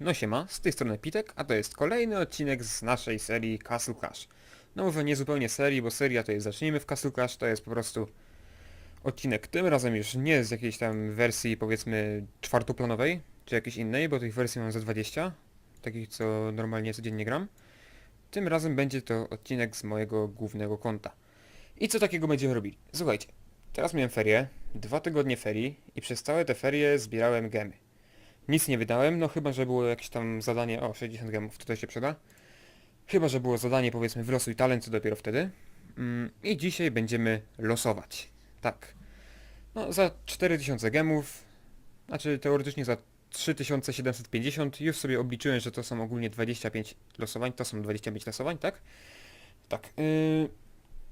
No siema, z tej strony Pitek, a to jest kolejny odcinek z naszej serii Castle Clash. No może nie zupełnie serii, bo seria to jest Zacznijmy w Castle Clash, to jest po prostu odcinek tym razem już nie z jakiejś tam wersji powiedzmy czwartoplanowej, czy jakiejś innej, bo tych wersji mam ze 20, takich co normalnie codziennie gram. Tym razem będzie to odcinek z mojego głównego konta. I co takiego będziemy robili? Słuchajcie, teraz miałem ferie, dwa tygodnie ferii i przez całe te ferie zbierałem gemy. Nic nie wydałem, no chyba, że było jakieś tam zadanie, o 60 gemów, też się przyda. Chyba, że było zadanie powiedzmy wylosuj talent, to dopiero wtedy. Mm, I dzisiaj będziemy losować. Tak. No za 4000 gemów, znaczy teoretycznie za 3750, już sobie obliczyłem, że to są ogólnie 25 losowań, to są 25 losowań, tak? Tak. Yy...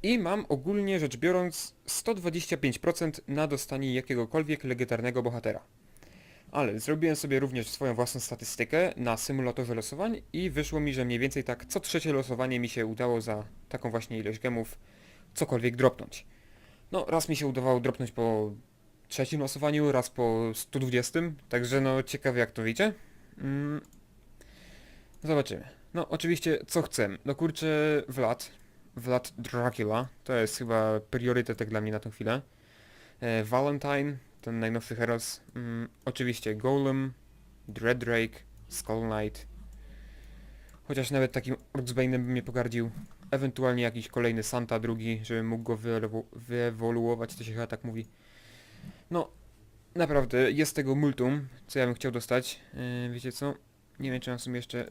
I mam ogólnie rzecz biorąc 125% na dostanie jakiegokolwiek legendarnego bohatera. Ale zrobiłem sobie również swoją własną statystykę na symulatorze losowań i wyszło mi, że mniej więcej tak co trzecie losowanie mi się udało za taką właśnie ilość gemów cokolwiek dropnąć. No, raz mi się udawało dropnąć po trzecim losowaniu, raz po 120, także no ciekawe jak to wyjdzie. Mm. Zobaczymy. No, oczywiście co chcę. No kurczę, Vlad, Vlad Dracula, to jest chyba priorytet dla mnie na tę chwilę. E, Valentine, ten najnowszy heros. Mm, oczywiście Golem, Dreadrake, Skull Knight. Chociaż nawet takim Orcsbane'em bym mnie pogardził. Ewentualnie jakiś kolejny Santa drugi, żebym mógł go wyewo- wyewoluować, to się chyba tak mówi. No, naprawdę, jest tego multum, co ja bym chciał dostać. Yy, wiecie co? Nie wiem, czy mam w sumie jeszcze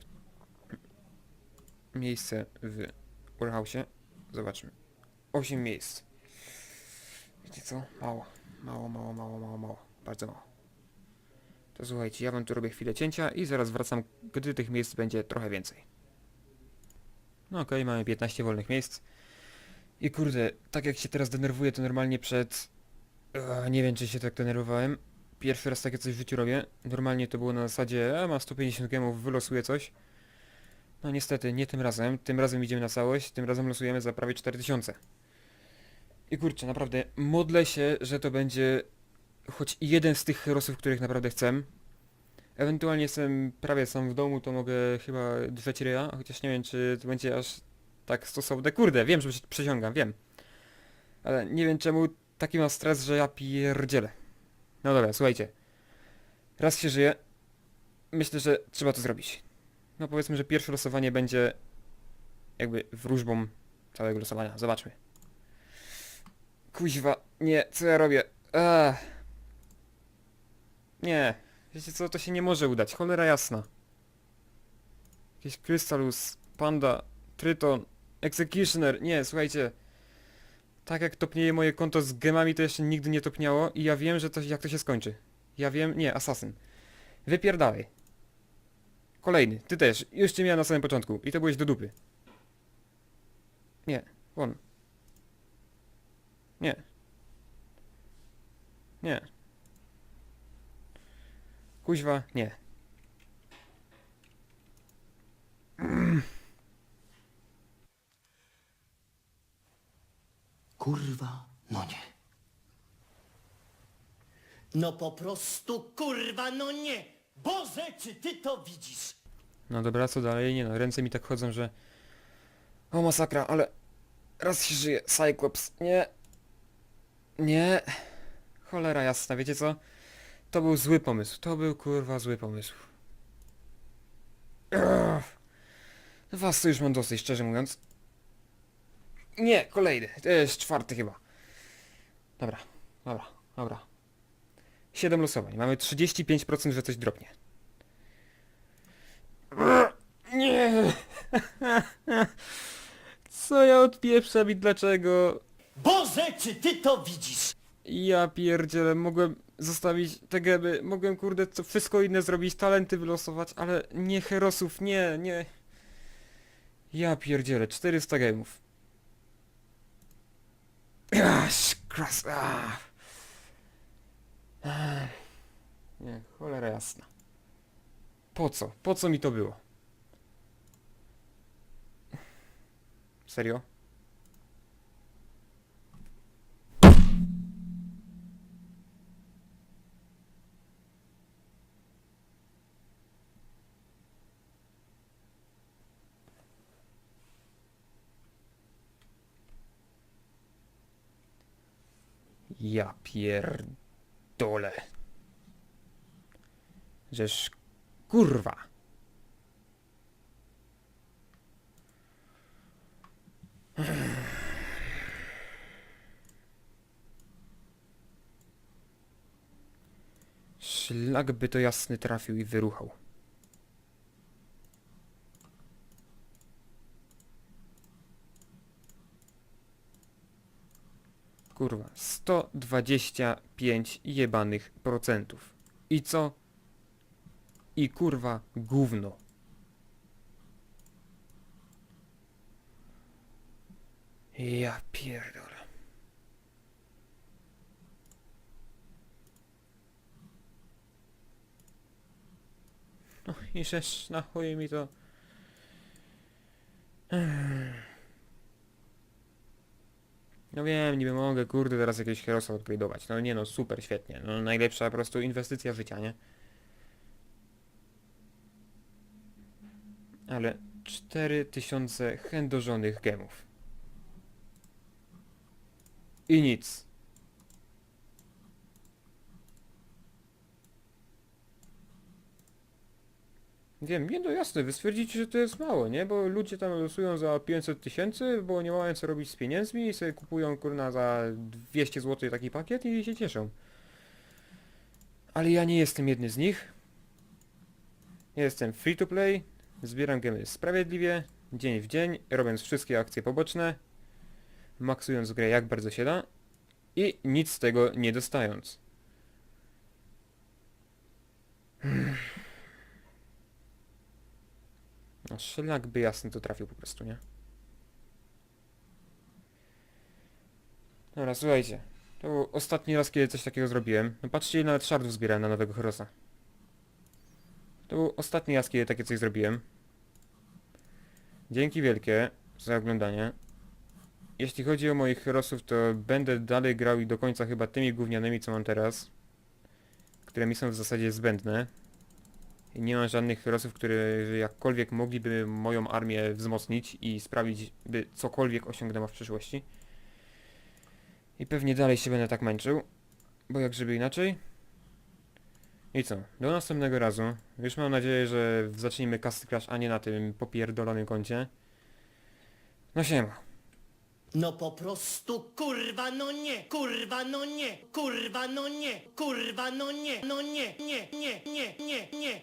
miejsce w warehouse'ie. Zobaczmy. 8 miejsc. Wiecie co? Mało. Mało, mało, mało, mało, mało. Bardzo mało. To słuchajcie, ja wam tu robię chwilę cięcia i zaraz wracam, gdy tych miejsc będzie trochę więcej. No okej, mamy 15 wolnych miejsc. I kurde, tak jak się teraz denerwuję, to normalnie przed... Ech, nie wiem, czy się tak denerwowałem. Pierwszy raz takie coś w życiu robię. Normalnie to było na zasadzie, a ma 150 gemów, wylosuję coś. No niestety, nie tym razem. Tym razem idziemy na całość, tym razem losujemy za prawie 4000. I kurczę, naprawdę modlę się, że to będzie choć jeden z tych herosów, których naprawdę chcę. Ewentualnie jestem prawie sam w domu, to mogę chyba drzeć ryja, chociaż nie wiem, czy to będzie aż tak stosowne. Kurde, wiem, że się przesiągam, wiem. Ale nie wiem czemu taki mam stres, że ja pierdzielę. No dobra, słuchajcie. Raz się żyje. Myślę, że trzeba to zrobić. No powiedzmy, że pierwsze losowanie będzie jakby wróżbą całego losowania. Zobaczmy. Kuźwa, nie, co ja robię? Ech. Nie, wiecie co, to się nie może udać, cholera jasna. Jakiś Krystalus, Panda, Tryton, Executioner, nie, słuchajcie. Tak jak topnieje moje konto z gemami, to jeszcze nigdy nie topniało i ja wiem, że to, jak to się skończy. Ja wiem, nie, Assassin. Wypierdalaj. Kolejny, ty też, już cię miałem na samym początku i to byłeś do dupy. Nie, won. Nie. Nie. Kuźwa, nie. Kurwa, no nie. No po prostu kurwa, no nie! Boże, czy ty to widzisz? No dobra, co dalej? Nie no, ręce mi tak chodzą, że... O masakra, ale... Raz się żyje, Cyclops, nie... Nie... Cholera jasna, wiecie co? To był zły pomysł, to był kurwa zły pomysł. Ugh. Was to już mam dosyć, szczerze mówiąc. Nie, kolejny, to jest czwarty chyba. Dobra, dobra, dobra. 7 losowań, mamy 35%, że coś dropnie. Nie. Co ja odpieprzam i dlaczego? Boże, czy ty to widzisz? Ja pierdzielę, mogłem zostawić te gemy, mogłem kurde co wszystko inne zrobić, talenty wylosować, ale nie herosów, nie, nie. Ja pierdzielę, 400 gemów. Aż, kras. Ach. Nie, cholera jasna. Po co? Po co mi to było? Serio? Ja pierdolę. Żeż kurwa. Szlak by to jasny trafił i wyruchał. Kurwa, 125 jebanych procentów. I co? I kurwa gówno. Ja pierdolę. No i żeż na chuj mi to... No wiem, niby mogę, kurde, teraz jakieś herosa odgradować. No nie no, super, świetnie. No najlepsza po prostu inwestycja życia, nie? Ale 4000 chędożonych gemów. I nic. Wiem, nie no jasne, wy stwierdzicie, że to jest mało, nie? Bo ludzie tam losują za 500 tysięcy, bo nie mają co robić z pieniędzmi i sobie kupują kurna za 200 zł taki pakiet i się cieszą. Ale ja nie jestem jedny z nich. Jestem free to play, zbieram gemy sprawiedliwie, dzień w dzień, robiąc wszystkie akcje poboczne, maksując grę jak bardzo się da i nic z tego nie dostając. No szlak by jasny to trafił po prostu, nie? Dobra, słuchajcie. To był ostatni raz, kiedy coś takiego zrobiłem. No patrzcie, nawet shardów zbierałem na nowego Horosa. To był ostatni raz, kiedy takie coś zrobiłem. Dzięki wielkie za oglądanie. Jeśli chodzi o moich Herosów, to będę dalej grał i do końca chyba tymi gównianymi, co mam teraz. Które mi są w zasadzie zbędne. Nie mam żadnych Herosów, które jakkolwiek mogliby moją armię wzmocnić i sprawić, by cokolwiek osiągnęła w przyszłości. I pewnie dalej się będę tak męczył, bo jak żeby inaczej. I co? Do następnego razu. Już mam nadzieję, że zacznijmy Castle a nie na tym popierdolonym koncie. No siema. No po prostu kurwa no nie, kurwa no nie, kurwa no nie, kurwa no nie, no nie, nie, nie, nie, nie, nie.